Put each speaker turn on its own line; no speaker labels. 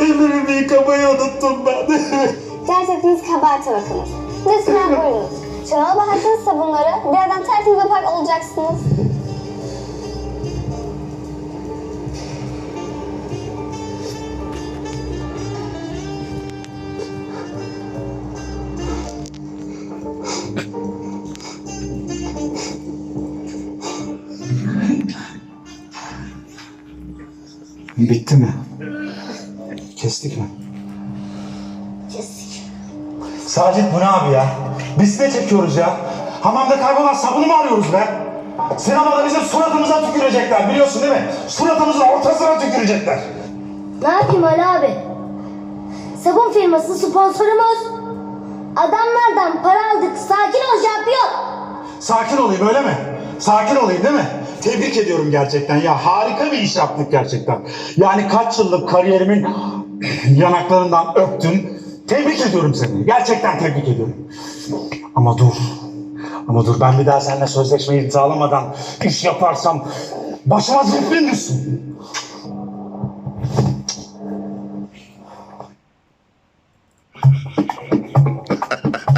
Ellerimi yıkamayı unuttum ben.
Gerçekten kabahate bakınız. Lütfen buyurunuz. Çanalı bahattınız sabunları birazdan tertemiz pak olacaksınız.
Bitti mi? Kestik mi?
Kesik.
Sacit bu ne abi ya? Biz ne çekiyoruz ya? Hamamda kaybolan sabunu mu arıyoruz be? Sinemada bizim suratımıza tükürecekler biliyorsun değil mi? Suratımızın ortasına tükürecekler.
Ne yapayım Ali abi? Sabun firması sponsorumuz. Adamlardan para aldık. Sakin ol şampiyon.
Sakin olayım öyle mi? Sakin olayım değil mi? Tebrik ediyorum gerçekten ya. Harika bir iş yaptık gerçekten. Yani kaç yıllık kariyerimin yanaklarından öptüm. Tebrik ediyorum seni. Gerçekten tebrik ediyorum. Ama dur. Ama dur ben bir daha seninle sözleşme imzalamadan iş yaparsam başıma zifrin düşsün.